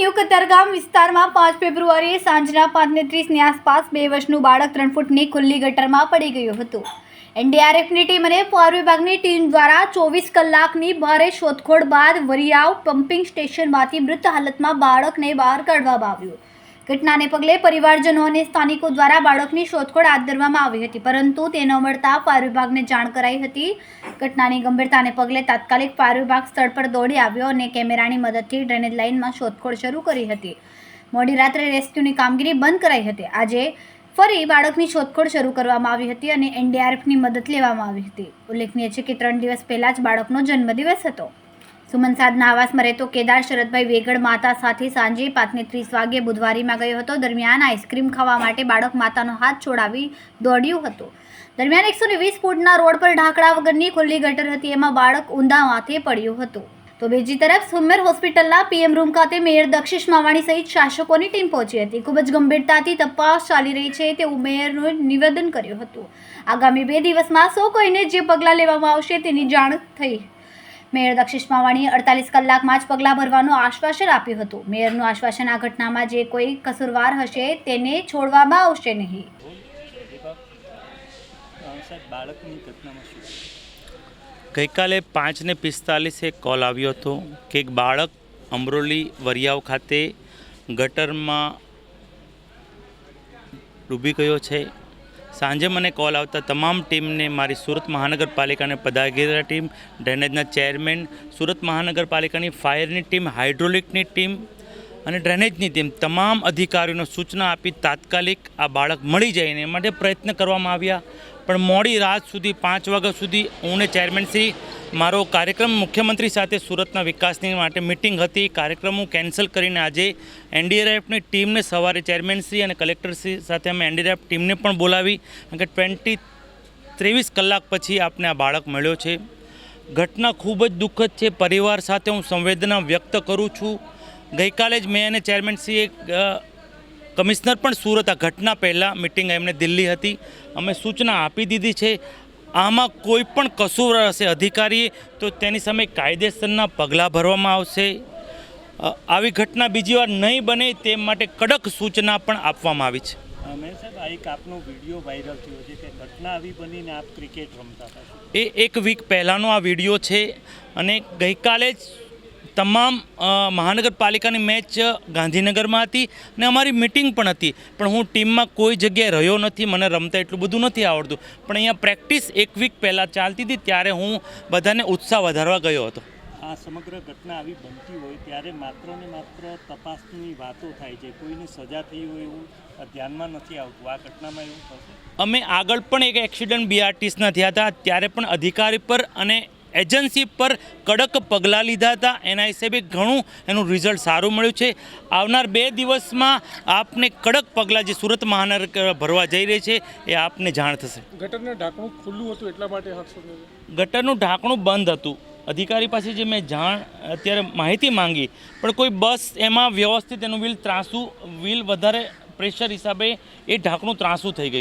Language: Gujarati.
ન્યૂ કતારગામ વિસ્તારમાં પાંચ ફેબ્રુઆરીએ સાંજના પાંચને ત્રીસની આસપાસ બે વર્ષનું બાળક ત્રણ ફૂટની ખુલ્લી ગટરમાં પડી ગયું હતું. એનડીઆરએફની ટીમ અને ફાયર વિભાગની ટીમ દ્વારા ચોવીસ કલાકની ભારે શોધખોળ બાદ વરિયાવ પમ્પિંગ સ્ટેશનમાંથી મૃત હાલતમાં બાળકને બહાર કાઢવામાં આવ્યું. ઘટનાને પગલે પરિવારજનો અને સ્થાનિકો દ્વારા બાળકની શોધખોળ હાથ ધરવામાં આવી હતી, પરંતુ તે ન મળતા ફાયર વિભાગને જાણ કરાઈ હતી. ઘટનાની ગંભીરતાને પગલે તાત્કાલિક ફાયર વિભાગ સ્થળ પર દોડી આવ્યો અને કેમેરાની મદદથી ડ્રેનેજ લાઇનમાં શોધખોળ શરૂ કરી હતી. મોડી રાત્રે રેસ્ક્યુની કામગીરી બંધ કરાઈ હતી. આજે ફરી બાળકની શોધખોળ શરૂ કરવામાં આવી હતી અને એનડીઆરએફની મદદ લેવામાં આવી હતી. ઉલ્લેખનીય છે કે ત્રણ દિવસ પહેલાં જ બાળકનો જન્મદિવસ હતો. સુમન સાદના આવાસમાં રહેતો કેદાર શરદભાઈ વેગડ માતા સાથે સાંજે પાંચને ત્રીસ વાગ્યે બુધવારીમાં ગયો હતો. દરમિયાન આઈસ્ક્રીમ ખાવા માટે બાળક માતાનો હાથ છોડાવી દોડ્યું હતું. દરમિયાન એકસો ને વીસ ફૂટના રોડ પર ઢાંકડા વગરની ખુલ્લી ગટર હતી. એમાં બાળક ઊંધા માથે પડ્યું હતું. તો બીજી તરફ સુમેર હોસ્પિટલના પીએમ રૂમ ખાતે મેયર દક્ષિશ માવાણી સહિત શાસકોની ટીમ પહોંચી હતી. ખૂબ જ ગંભીરતાથી તપાસ ચાલી રહી છે તેવું મેયરનું નિવેદન કર્યું હતું. આગામી બે દિવસમાં સૌ કોઈને જે પગલાં લેવામાં આવશે તેની જાણ થઈ મેયર દક્ષિશ માવાણીએ અડતાલીસ કલાકમાં જ પગલાં ભરવાનું આશ્વાસન આપ્યું હતું. મેયરનું આશ્વાસન આ ઘટનામાં જે કોઈ કસૂરવાર હશે તેને છોડવામાં આવશે નહીં. ગઈકાલે પાંચને પિસ્તાલીસે કોલ આવ્યો હતો કે એક બાળક અમરોલી વરિયાવ ખાતે ગટરમાં ડૂબી ગયો છે. સાંજે મને કોલ આવતા તમામ ટીમને મારી સુરત મહાનગરપાલિકાની પદાગીરા ટીમ, ડ્રેનેજના ચેરમેન, સુરત મહાનગરપાલિકાની ફાયરની ટીમ, હાઇડ્રોલિકની ટીમ અને ડ્રેનેજની ટીમ તમામ અધિકારીઓને સૂચના આપી તાત્કાલિક આ બાળક મળી જાય એને માટે પ્રયત્ન કરવામાં આવ્યા. પણ મોડી રાત સુધી, પાંચ વાગ્યા સુધી હું ને ચેરમેનશ્રી મારો કાર્યક્રમ મુખ્યમંત્રી સાથે સુરતના વિકાસની માટે મિટિંગ હતી. કાર્યક્રમ હું કેન્સલ કરીને આજે એનડીઆરએફની ટીમને સવારે ચેરમેનશ્રી અને કલેક્ટરશ્રી સાથે અમે એનડીઆરએફ ટીમને પણ બોલાવી. કારણ કે ટ્વેન્ટી ત્રેવીસ કલાક પછી આપને આ બાળક મળ્યો છે. ઘટના ખૂબ જ દુઃખદ છે. પરિવાર સાથે હું સંવેદના વ્યક્ત કરું છું. ગઈકાલે જ મેં અને ચેરમેનશ્રીએ કમિશનર પણ સુરત આ ઘટના પહેલાં મિટિંગ એમને દિલ્હી હતી. અમે સૂચના આપી દીધી છે આમાં કોઈ પણ કસૂર હશે અધિકારીએ તો તેની સામે કાયદેસરના પગલાં ભરવામાં આવશે. આવી ઘટના બીજી વાર નહીં બને તે માટે કડક સૂચના પણ આપવામાં આવી છે. અ, સાહેબ આ એક આપનો વીડિયો વાયરલ થયો છે કે ઘટના આવી બનીને આપ ક્રિકેટ રમતા હતા. એ એક વીક પહેલાંનો આ વીડિયો છે અને ગઈકાલે જ તમામ મહાનગરપાલિકાની મેચ ગાંધીનગરમાં હતી અને અમારી મિટિંગ પણ હતી. પણ હું ટીમમાં કોઈ જગ્યાએ રહ્યો નથી મને રમતા એટલું બધું નથી આવડતું. પણ અહીંયા પ્રેક્ટિસ એક વીક પહેલાં ચાલતી હતી ત્યારે હું બધાને ઉત્સાહ વધારવા ગયો હતો. આ સમગ્ર ઘટના આવી બનતી હોય ત્યારે માત્ર ને માત્ર તપાસની વાતો થાય છે. કોઈને સજા થઈ હોય એવું ધ્યાનમાં નથી આવતું. આ ઘટનામાં એવું થશે? અમે આગળ પણ એક એક્સિડન્ટ બીઆરટીસના થયા હતા. ત્યારે પણ અધિકારી પર અને એજન્સી પર કડક પગલાં લીધા હતા. એના હિસાબે ઘણું એનું રિઝલ્ટ સારું મળ્યું છે. આવનાર બે દિવસમાં આપને કડક પગલાં જે સુરત મહાનગર ભરવા જઈ રહી છે એ આપને જાણ થશે. ગટરનું ઢાંકણું ખુલ્લું હતું એટલા માટે. ગટરનું ઢાંકણું બંધ હતું. અધિકારી પાસે જે મેં જાણ અત્યારે માહિતી માંગી પણ કોઈ બસ એમાં વ્યવસ્થિત એનું વ્હીલ ત્રાસું વ્હીલ વધારે પ્રેશર હિસાબે એ ઢાંકણું ત્રાસું થઈ ગયું